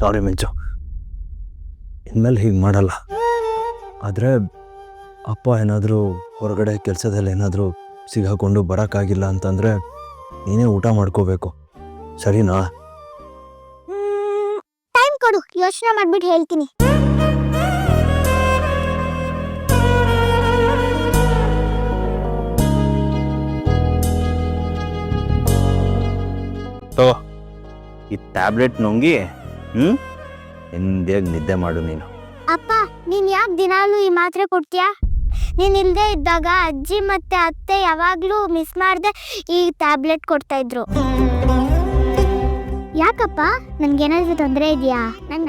ಸಾರಿ ಮಿಂಚು. ಇನ್ಮೇಲೆ ಹೀಗೆ ಮಾಡಲ್ಲ. ಆದರೆ ಅಪ್ಪ ಏನಾದರೂ ಹೊರಗಡೆ ಕೆಲಸದಲ್ಲಿ ಏನಾದರೂ ಸಿಗಾಕೊಂಡು ಬರೋಕ್ಕಾಗಿಲ್ಲ ಅಂತಂದರೆ ನೀನೇ ಊಟ ಮಾಡ್ಕೋಬೇಕು. ಸರಿನಾ? ಟೈಮ್ ಕೊಡು. ಯೋಚನೆ ಮಾಡ್ಬಿಟ್ಟು ಹೇಳ್ತೀನಿ. ತಗೋ. ಈ ಟ್ಯಾಬ್ಲೆಟ್ ನುಂಗಿ ಹ್ಞೂ ನೆಮ್ಮದಿಯಾಗಿ ನಿದ್ದೆ ಮಾಡು ನೀನು. ಅಪ್ಪ ನೀನ್ ಯಾಕೆ ದಿನಾಲು ಈ ಮಾತ್ರೆ ಕೊಡ್ತೀಯಾ? ನೀನ್ ಇಲ್ದೇ ಇದ್ದಾಗ ಅಜ್ಜಿ ಮತ್ತೆ ಅತ್ತೆ ಯಾವಾಗ್ಲೂ ಮಿಸ್ ಮಾಡ್ದೆ ಈ ಟ್ಯಾಬ್ಲೆಟ್ ಕೊಡ್ತಾ ಇದ್ರು. ಯಾಕಪ್ಪ? ನನ್ಗೇನಾದ್ರೂ ತೊಂದರೆ ಇದೆಯಾ? ನನ್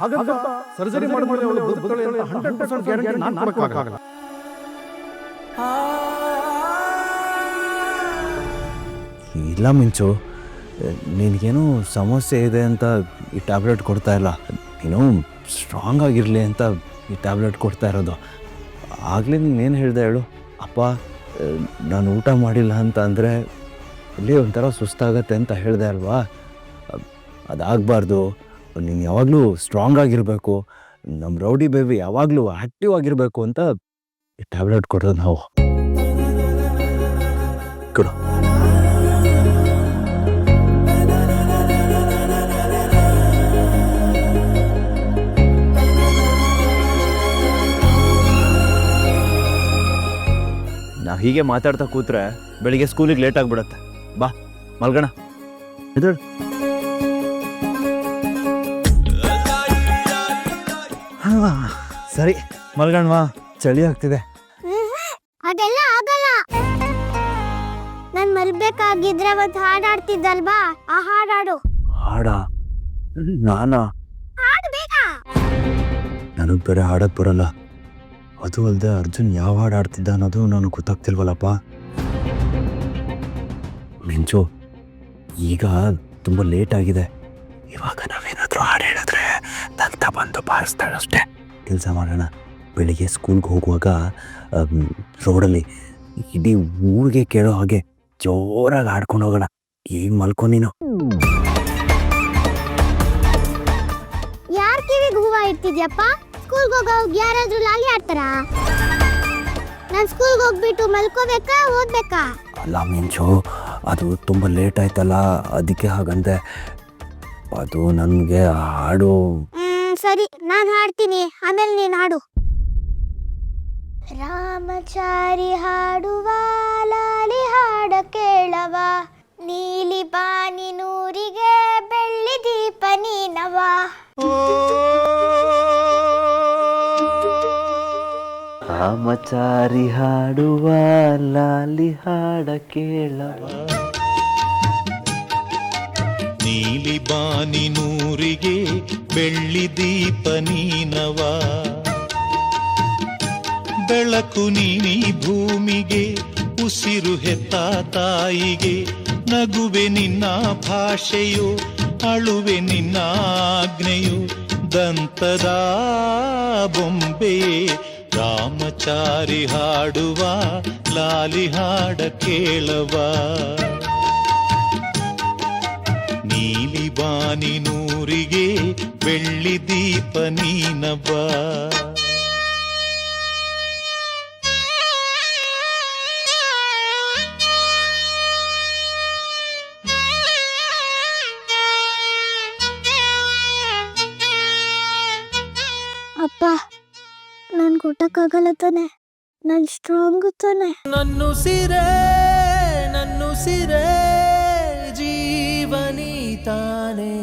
ಹಾಗಂತ ಸರ್ಜರಿ ಮಾಡ್ಕೊಳ್ಳಿ ಅವಳು ಪರ್ಸೆಂಟ್ ಅಂತ 100% ಗ್ಯಾರಂಟಿ ನಾನು ಕೊಡಕ್ಕಾಗಲ್ಲ. ಇಲ್ಲ ಮಿಂಚು. ನಿನಗೇನೋ ಸಮಸ್ಯೆ ಇದೆ ಅಂತ ಈ ಟ್ಯಾಬ್ಲೆಟ್ ಕೊಡ್ತಾ ಇಲ್ಲ. ನೀನು ಸ್ಟ್ರಾಂಗ್ ಆಗಿರಲಿ ಅಂತ ಈ ಟ್ಯಾಬ್ಲೆಟ್ ಕೊಡ್ತಾ ಇರೋದು. ಆಗಲೇ ಏನು ಹೇಳಿದೆ ಹೇಳು? ಅಪ್ಪ, ನಾನು ಊಟ ಮಾಡಿಲ್ಲ ಅಂತ ಅಂದರೆ ಇಲ್ಲಿ ಒಂಥರ ಸುಸ್ತಾಗತ್ತೆ ಅಂತ ಹೇಳಿದೆ ಅಲ್ವಾ? ಅದಾಗಬಾರ್ದು. ನೀನು ಯಾವಾಗಲೂ ಸ್ಟ್ರಾಂಗ್ ಆಗಿರಬೇಕು. ನಮ್ಮ ರೌಡಿ ಬೇಬಿ ಯಾವಾಗಲೂ ಆ್ಯಕ್ಟಿವ್ ಆಗಿರಬೇಕು ಅಂತ ಈ ಟ್ಯಾಬ್ಲೆಟ್ ಕೊಡೋದು ನಾವು. ಕೊಡು. ನಾವು ಹೀಗೆ ಮಾತಾಡ್ತಾ ಕೂತ್ರೆ ಬೆಳಿಗ್ಗೆ ಸ್ಕೂಲಿಗೆ ಲೇಟ್ ಆಗಿಬಿಡತ್ತೆ. ಬಾ ಮಲ್ಗಣ. ಎದುರು ಸರಿ ಮಲ್ಗಣ್ವಾ. ಚಳಿ ಆಗ್ತಿದೆ. ಅದೆಲ್ಲ ಆಗಲ್ಲ. ನಾನು ಮಲ್ಬೇಕಾಗಿದ್ರೆ ಅವತ್ತು ಹಾಡಾಡ್ತಿದ್ದಲ್ವಾ? ಆ ಹಾಡಾಡು ಹಾಡ? ನಾನಾ? ಹಾಡು ಬೇಗ. ನನಗೆ ಬೇರೆ ಹಾಡಕ್ ಬರಲ್ಲ. ಅದು ಅಲ್ಲದೆ ಅರ್ಜುನ್ ಯಾವ ಹಾಡು ಆಡ್ತಿದ್ದ ಅನ್ನೋದು ನನಗೆ ಗೊತ್ತಾಗ್ತಿಲ್ವಲ್ಲಪ್ಪ. ಮಿಂಚು, ಈಗ ತುಂಬ ಲೇಟ್ ಆಗಿದೆ. ಇವಾಗ ನಾವೇನಾದರೂ ಹಾಡು ಹೇಳಿದ್ರೆ ನಂತ ಬಂದು ಬಾರಿಸ್ತಾಳೆ ಅಷ್ಟೇ. ಕೆಲಸ ಮಾಡೋಣ. ಬೆಳಿಗ್ಗೆ ಸ್ಕೂಲ್ಗೆ ಹೋಗುವಾಗ ರೋಡಲ್ಲಿ ಇಡೀ ಊರಿಗೆ ಕೇಳೋ ಹಾಗೆ ಜೋರಾಗಿ ಆಡ್ಕೊಂಡು ಹೋಗೋಣ. ಏನು ಮಲ್ಕೊ ನೀನು? ಯಾರ್ ಕಿವಿಗೆ ಹೂವ ಇಡ್ತಿದ್ಯಪ್ಪ ಸ್ಕೂಲ್ಗೆ ಹೋಗೋವಾಗ ಯಾರಾದ್ರೂ ಲಾಲಿ ಆಡ್ತಾರಾ? ನಾನು ಸ್ಕೂಲ್ಗೆ ಹೋಗ್ಬಿಟ್ಟು ಮಲ್ಕೋಬೇಕಾ ಓದ್ಬೇಕಾ? ಅಲ್ಲ ಮಿಂಚು ಅದು ತುಂಬ ಲೇಟ್ ಆಯ್ತಲ್ಲ ಅದಕ್ಕೆ ಹಾಗಂದೆ. ಅದು ನನಗೆ ಹಾಡು. ಹ್ಮ್ ಸರಿ ನಾನು ಹಾಡ್ತೀನಿ. ಆಮೇಲೆ ನೀನು ಹಾಡು. ರಾಮಚಾರಿ ಹಾಡುವ ಲಾಲಿ ಹಾಡ. ರಾಮಚಾರಿ ಹಾಡುವ ಲಾಲಿ ಹಾಡ ಕೇಳವ. ನೀಲಿ ಬಾನಿ ನೂರಿಗೆ ಬೆಳ್ಳಿ ದೀಪ ನೀನವ. ಬೆಳಕು ನೀನಿ ಭೂಮಿಗೆ, ಉಸಿರು ಹೆತ್ತ ತಾಯಿಗೆ, ನಗುವೆ ನಿನ್ನ ಭಾಷೆಯು, ಅಳುವೆ ನಿನ್ನ ಆಜ್ಞೆಯು, ದಂತದ ಬೊಂಬೆಯೇ ರಾಮಚಾರಿ ಹಾಡುವ ಲಾಲಿ ಹಾಡ ಕೇಳವ. ನೀಲಿ ಬಾನಿ ನೂರಿಗೆ ಬೆಳ್ಳಿ ದೀಪ ನೀನವ. ಅಪ್ಪ ನನ್ ಕೊಟ್ಟಕ್ಕಾಗಲ್ಲ ತಾನೆ. ನನ್ ಸ್ಟ್ರಾಂಗ್ ತಾನೆ. ನನ್ನು ಸಿರೆ ಜೀವನಿ ತಾನೇ.